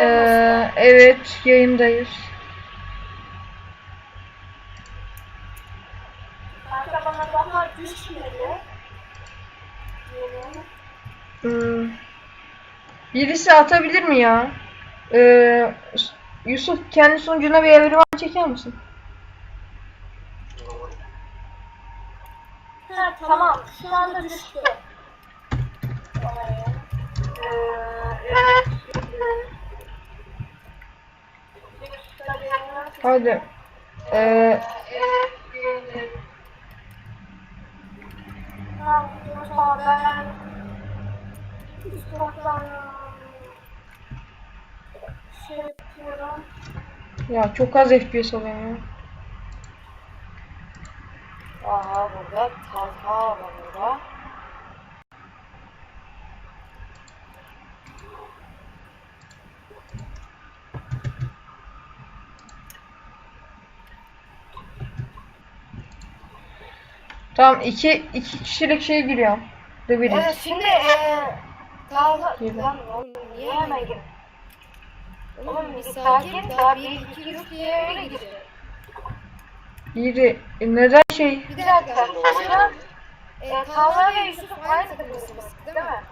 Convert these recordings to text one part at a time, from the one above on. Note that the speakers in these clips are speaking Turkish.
Ee, evet yayındayız. Hmm. Birisi atabilir mi ya? Ee, Yusuf kendi sunucuna bir evrivan çeker misin? Ha tamam. Şu anda düştü. Ee, evet. Hadi. Ee, ya çok az FPS alıyorum ya. Aha burada Talha var burada. Tamam iki, iki kişilik şey giriyor. The Village. Evet şimdi eee Talha... Girdi. Lan oğlum niye hemen gir? Oğlum bir sakin daha bir iki grup diye öyle gir. İyi e, neden şey? Bir dakika. Şu an eee Talha ve Yusuf aynı takımdasınız değil mi?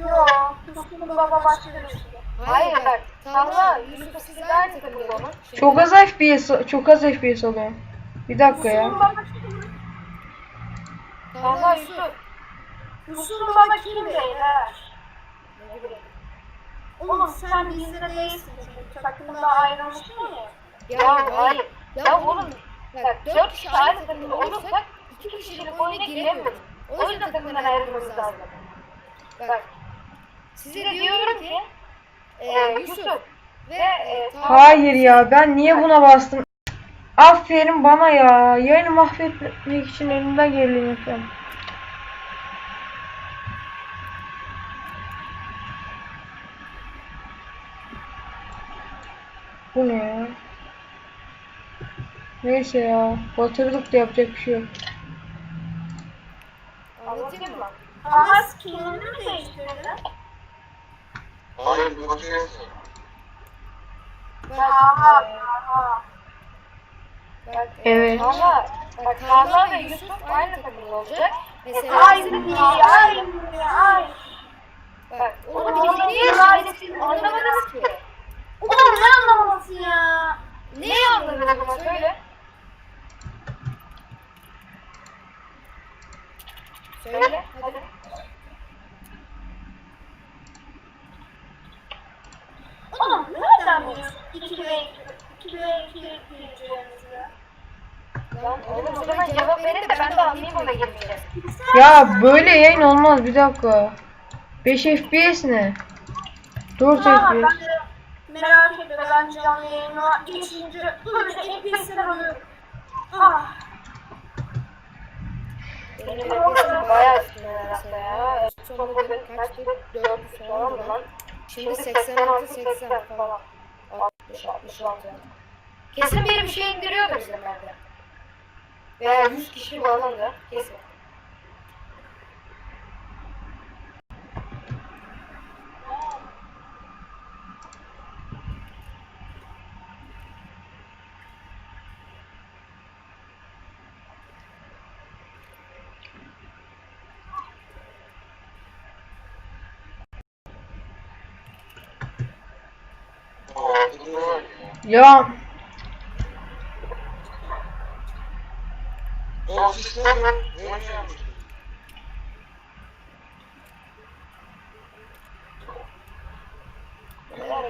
Yok, Yusuf'un baba başka bir şey. Hayır bak. Talha, Yusuf siz aynı takımda olun. Çok az FPS çok az FPS alıyor. Bir dakika ya. Yusuf'un baba Talha, Yusuf. Yusuf'un baba kim beyler? Oğlum sen bizde değilsin çünkü takımda ayrılmışsın ya. Ya hayır. Ya oğlum bak dört kişi aynı takımda olursak iki kişilik oyuna giremiyoruz. O yüzden takımdan ayrılmamız lazım. Bak size diyorum ki e, Yusuf ve e, Talha- Hayır ya ben niye buna bastım? Aferin bana ya. Yayını mahvetmek için elimden geleni yapıyorum. Bu ne ya? Neyse ya. Batırdık da yapacak bir şey yok. Anlatayım mı? Skinini mi değiştirdin? Hayır bu makinesi. Aha, aha. Evet. Talha, bak Talha ve Yusuf aynı takımda olacak. Mesela Ay, bizim ay, ay, ay. Bak, biz niye şimdi anlamadınız ki? Ulan ne anlaması ya? Neyi anladınız ama söyle. Söyle, hadi. Oğlum nereden biliyorsun? 2 ve 2, 2 ve 2 gireceğimizi? Lan oğlum o zaman cevap verin de ben de anlayayım ona girmeyeceğiz. Ya böyle yayın olmaz bir dakika. 5 FPS ne? 4 Ha, FPS. ben merak etme ben canlı yayına geçince böyle NPC'ler oluyor. Ah, Benim nefesim bayağı aslında ya. Son bugün kaçtı? 400 falan mı lan? Şimdi 86, 80 falan. 60, 66. Kesin biri bir şey indiriyordur izlemelde. Veya 100 kişi falan da kesin. Ya.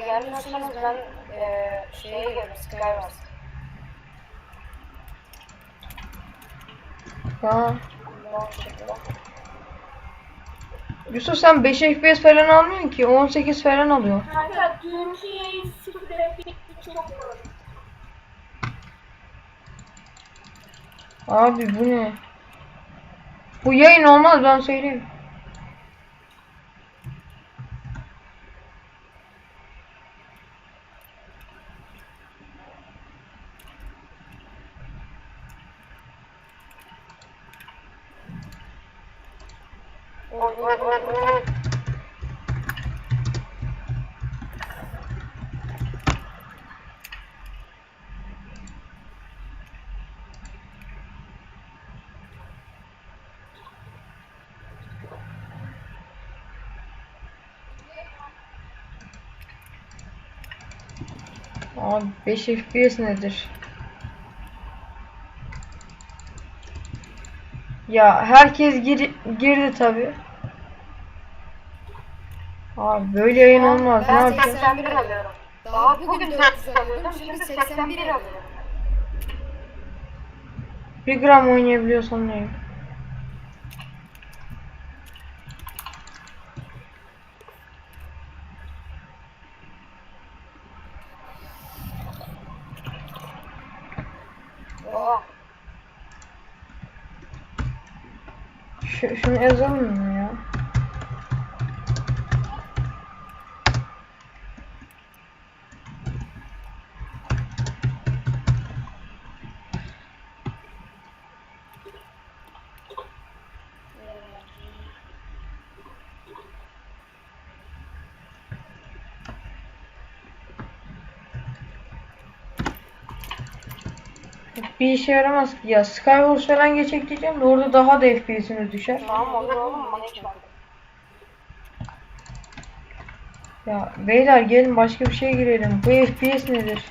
Gelmezseniz ben eee şeye gelirim, Skywars. Ha. Yusuf sen 5 FPS falan almıyorsun ki 18 falan alıyor. kanka dünkü yayın sıfır efekti çok Abi bu ne? Bu yayın olmaz ben söyleyeyim. Abi 5 FPS nedir? Ya herkes gir girdi tabi. Abi böyle yayın olmaz. Ne Ben yapacağız? 81 alıyorum. Daha bugün 400 alıyordum. Şimdi 81 alıyorum. Bir gram oynayabiliyorsam ne? Oha. Şu, şunu yazalım mı ya? Bir işe yaramaz ki ya. Skywars falan geçecek diyeceğim de orada daha da FPS'iniz düşer. Tamam olur oğlum bana hiç bak. Ya beyler gelin başka bir şeye girelim. Bu FPS nedir?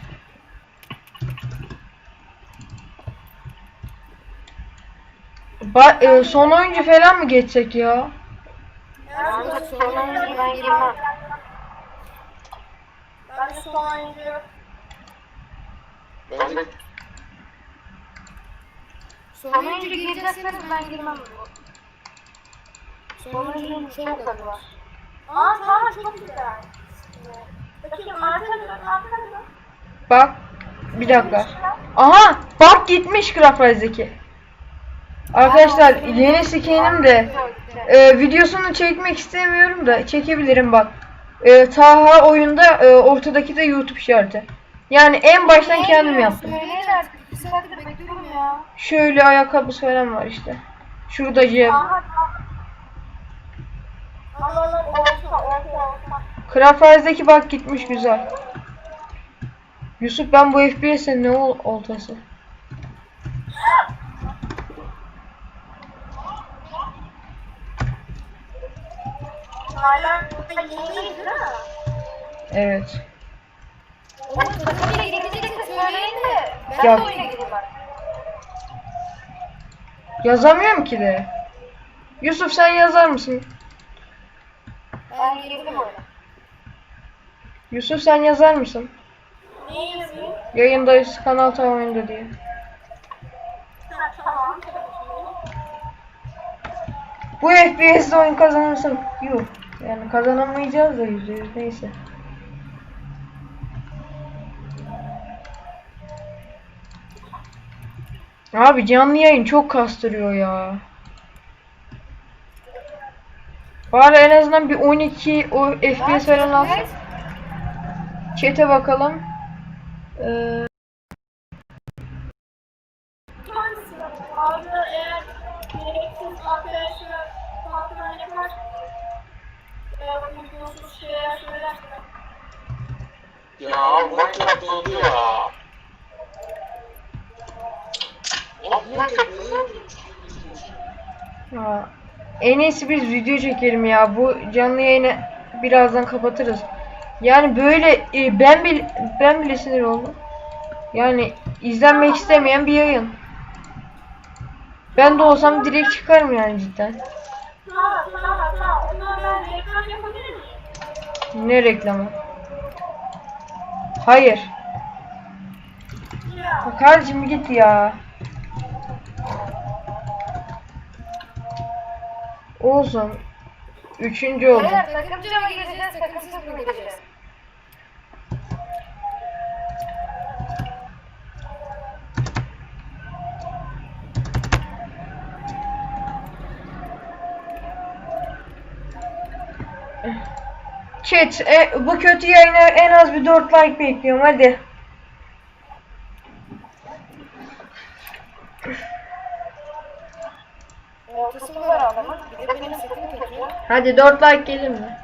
Ba e, son oyuncu falan mı geçsek ya? Kanka son oyuncu ben girmem. Ben de son oyuncu. Ben de Son oyuncu girecekseniz ben girmem. Son oyuncunun çok adı var. Aa tamam çok güzel. Bakayım arkada dön arkada dön. Bak bir dakika. Aha bak gitmiş Grafrize'deki. Arkadaşlar yeni skinim de e, videosunu çekmek istemiyorum da çekebilirim bak. E, Taha oyunda e, ortadaki de YouTube işareti. Yani en baştan kendim yaptım. Söyleyin artık. 2 saattir bekliyorum ya. Şöyle ayakkabısı falan var işte. Şurada cep. Grafrize'deki bak gitmiş güzel. Yusuf ben bu FPS'e ne ol oltası? Hala? Evet. Ya- de oyuna gireyim bak. Yazamıyorum ki de. Yusuf sen yazar mısın? Ben girdim oyuna. Yusuf sen yazar mısın? Neyi yazayım? Yayındayız kanal tam oyunda diye. Ha tamam. Bu FPS'de oyun kazanırsın. Yuh. Yani kazanamayacağız da yüzde yüz neyse. Abi canlı yayın çok kastırıyor ya. Bari en azından bir 12 o FPS falan alsın. Chat'e bakalım. Ee, ya makine dondu ya. En iyisi biz video çekelim ya. Bu canlı yayını birazdan kapatırız. Yani böyle e, ben bile ben bile sinir oldum. Yani izlenmek istemeyen bir yayın. Ben de olsam direkt çıkarım yani cidden. Ne reklamı? Hayır. Ya. Kardeşim git ya. Olsun. Üçüncü oldum. Beyler takımcı mı gireceğiz, takımsız mı gireceğiz? Chat, e, bu kötü yayına en az bir 4 like bekliyorum hadi. Ortası var adamın. Bir de benim setim kötü. Hadi 4 like gelir mi?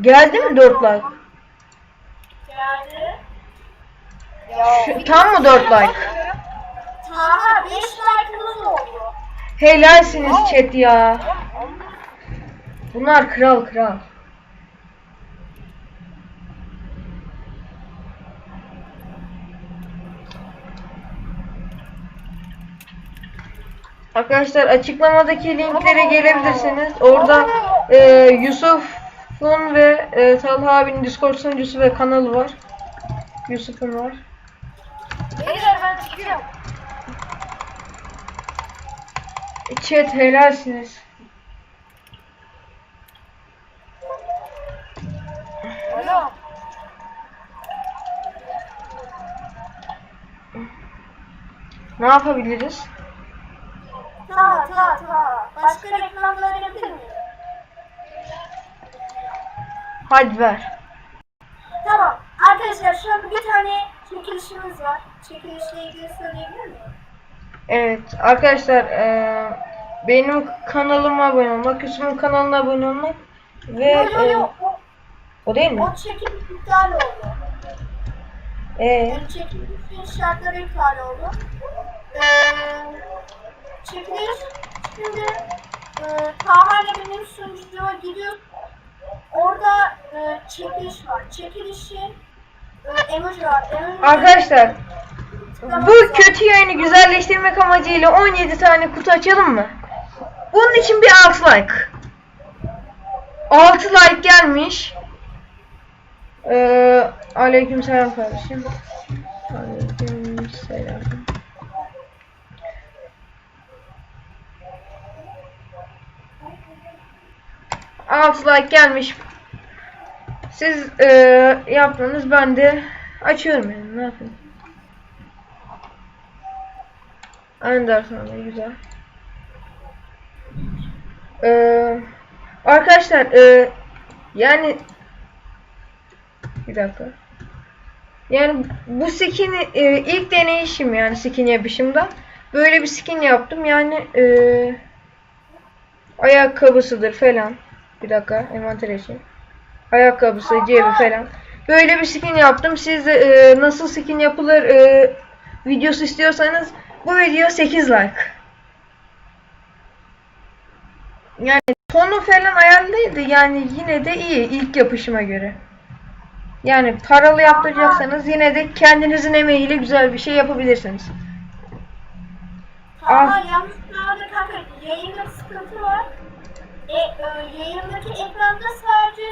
Geldi. Mi 4 like? Geldi. Tam mı 4 like? Taha 5 like'ımız oldu. Helalsiniz chat ya. Bunlar kral kral. Arkadaşlar açıklamadaki linklere gelebilirsiniz. Orada e, Yusuf'un ve e, Talha abinin Discord sunucusu ve kanalı var. Yusuf'un var. Beyler ben çıkıyorum. Chat helalsiniz. Ne yapabiliriz? Başka reklamlar yapabilir miyim? Hadi ver. Tamam. Arkadaşlar şu an bir tane çekilişimiz var. Çekilişle ilgili söyleyebilir miyim? Evet arkadaşlar eee, benim kanalıma abone olmak, Yusuf'un kanalına abone olmak ve Yo yo eee, yo. O, değil mi? o çekiliş iptal oldu. Ee, O çekilişin şartları iptal oldu. Ee, çekiliş şimdi e, Taha ile benim sunucuma gidiyor. Orada e, çekiliş var. Çekilişin e, emoji var. Emoji arkadaşlar bu kötü yayını güzelleştirmek amacıyla 17 tane kutu açalım mı? Bunun için bir 6 like. 6 like gelmiş. Ee, aleyküm selam kardeşim. Aleyküm 6 like gelmiş. Siz e, yaptınız ben de açıyorum yani ne yapayım. Ender sonra güzel. Ee, arkadaşlar e, yani bir dakika. Yani bu skin e, ilk deneyişim yani skin yapışımda. Böyle bir skin yaptım yani e, ayakkabısıdır falan. Bir dakika envanter için. Ayakkabısı, cebi falan. Böyle bir skin yaptım. Siz de e, nasıl skin yapılır e, videosu istiyorsanız bu video 8 like. Yani tonu falan ayarlıydı. Yani yine de iyi ilk yapışıma göre. Yani paralı yaptıracaksanız yine de kendinizin emeğiyle güzel bir şey yapabilirsiniz. Ama Ah. sırada kanka yayında sıkıntı var. E, e, yayındaki ekranda sadece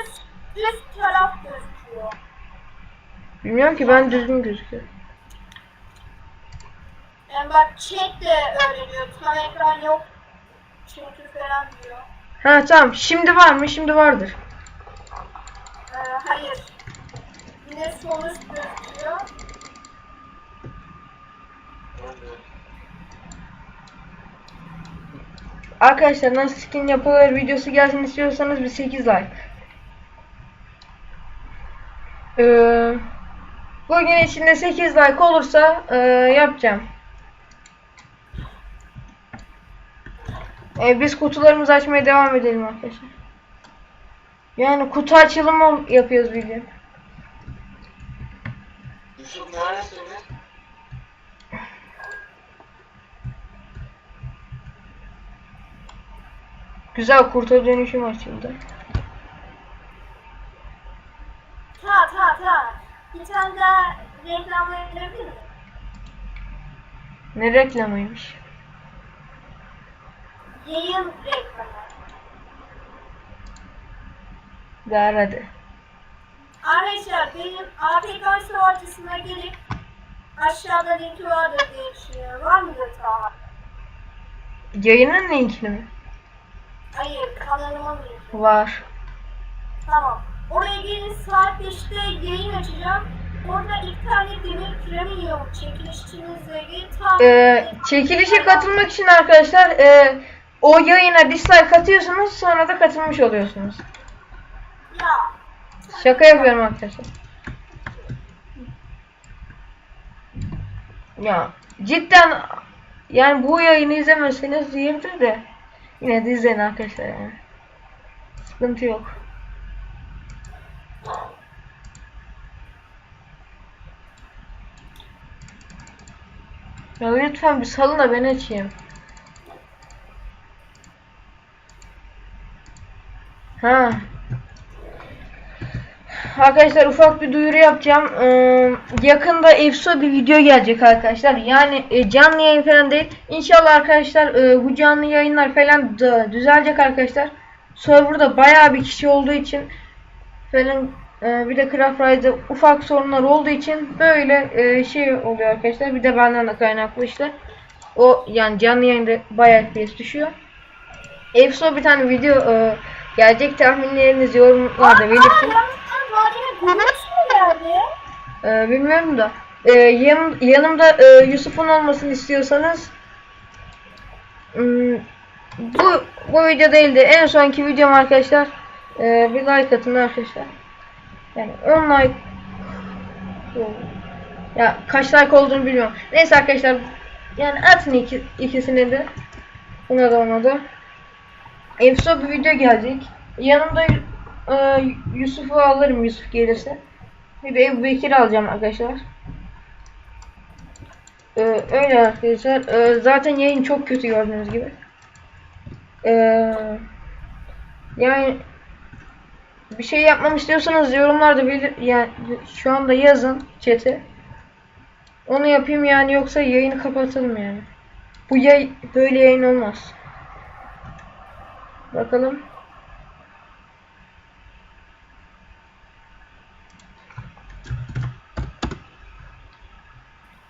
üst taraf gözüküyor. Bilmiyorum ki ben düzgün gözüküyor. Yani bak chat de öyle diyor. Tam ekran yok. Çünkü falan diyor. Ha tamam. Şimdi var mı? Şimdi vardır. Ee, hayır. Yine üst gözüküyor. Arkadaşlar nasıl skin yapılır videosu gelsin istiyorsanız bir 8 like. Ee, bugün içinde 8 like olursa e, yapacağım. Ee, biz kutularımızı açmaya devam edelim arkadaşlar. Yani kutu açılımı yapıyoruz bildiğin. Yusuf? Güzel kurta dönüşüm açıldı. Ta ta ta. Bir tane daha reklam verebilir miyim? Ne reklamıymış. Yayın reklamı. Ver hadi. Arkadaşlar benim APK sigortasına gelip aşağıda linki vardır diye düşünüyorum. Var mıdır Taha? Yayının linkini mi? Hayır kanalımın linki. Var. Tamam. Oraya gelin saat 5'te yayın açacağım. Orada ilk tane demir premium çekilişimizle ilgili tam Ee, çekilişe katılmak için arkadaşlar e, o yayına dislike atıyorsunuz sonra da katılmış oluyorsunuz. ya Şaka yapıyorum arkadaşlar. Ya cidden yani bu yayını izlemezseniz değildir de Yine de izleyin arkadaşlar yani. Sıkıntı yok. Ya lütfen bir salın da ben açayım. Ha. Arkadaşlar ufak bir duyuru yapacağım. Ee, yakında EFSO bir video gelecek arkadaşlar. Yani e, canlı yayın falan değil. İnşallah arkadaşlar e, bu canlı yayınlar falan da düzelecek arkadaşlar. Serverda bayağı bir kişi olduğu için falan e, bir de Craft Ride'de ufak sorunlar olduğu için böyle e, şey oluyor arkadaşlar. Bir de benden de kaynaklı işte. O yani canlı yayında bayağı FPS düşüyor. EFSO bir tane video e, gelecek tahminlerinizi yorumlarda belirtin. Mü geldi? Ee, bilmiyorum da. Ee, yanım, yanımda e, Yusuf'un olmasını istiyorsanız hmm, bu bu video değil de en sonki videom arkadaşlar e, bir like atın arkadaşlar. Yani 10 like ya kaç like olduğunu bilmiyorum. Neyse arkadaşlar yani atın iki, ikisini de. Ona da ona da. Efso bir video gelecek. Yanımda e, Yusuf'u alırım Yusuf gelirse. Bir de Ebu Bekir alacağım arkadaşlar. Ee, öyle arkadaşlar. Ee, zaten yayın çok kötü gördüğünüz gibi. Ee, yani bir şey yapmamı istiyorsanız yorumlarda belir yani şu anda yazın chat'e. Onu yapayım yani yoksa yayını kapatalım yani. Bu yay böyle yayın olmaz. Bakalım.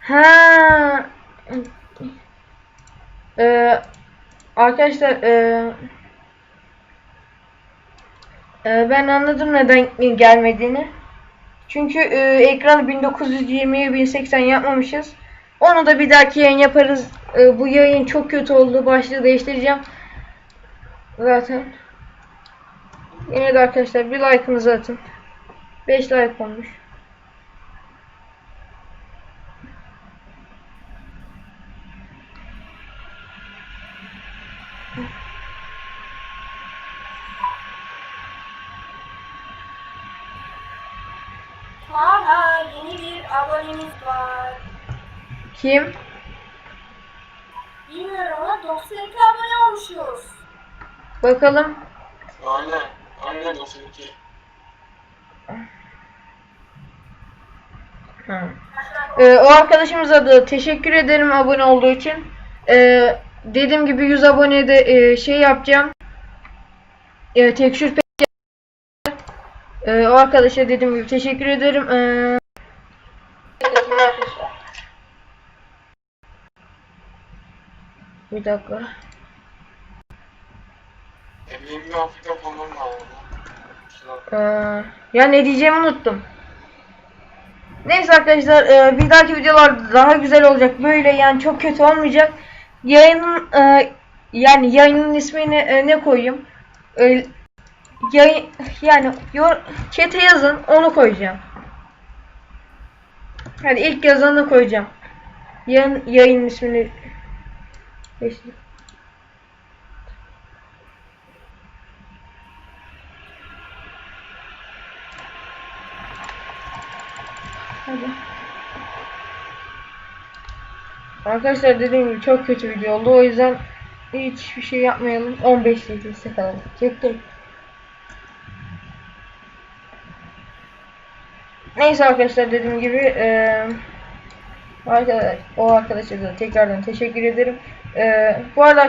Ha. Ee, arkadaşlar ee, ee, ben anladım neden gelmediğini. Çünkü ee, ekranı 1920'ye 1080 yapmamışız. Onu da bir dahaki yayın yaparız. Ee, bu yayın çok kötü oldu. Başlığı değiştireceğim. Zaten. Yine de arkadaşlar bir like'ınızı atın. 5 like olmuş. Hala yeni bir abonemiz var. Kim? Bilmiyorum ama 92 abone olmuşuz. Bakalım. Aynen. Aynen o seninki. Ha. Ee, o arkadaşımıza da teşekkür ederim abone olduğu için. Ee, dediğim gibi 100 abonede e, şey yapacağım. E, tekşür Ee, o arkadaşa dediğim gibi teşekkür ederim. Ee, bir dakika. Benim bir Afrika falan lazım. Ee, ya ne diyeceğimi unuttum. Neyse arkadaşlar e, bir dahaki videolar daha güzel olacak. Böyle yani çok kötü olmayacak. Yayının e, yani yayının ismini e, ne koyayım? E, yayın yani yor, chat'e yazın onu koyacağım. Hadi ilk yazanı koyacağım. Yayın, yayın ismini Geçtim. Hadi. Arkadaşlar dediğim gibi çok kötü video oldu. O yüzden hiçbir şey yapmayalım. 15 dakika kadar çektim. Neyse arkadaşlar dediğim gibi eee arkadaş, o arkadaşa da tekrardan teşekkür ederim. Eee bu arada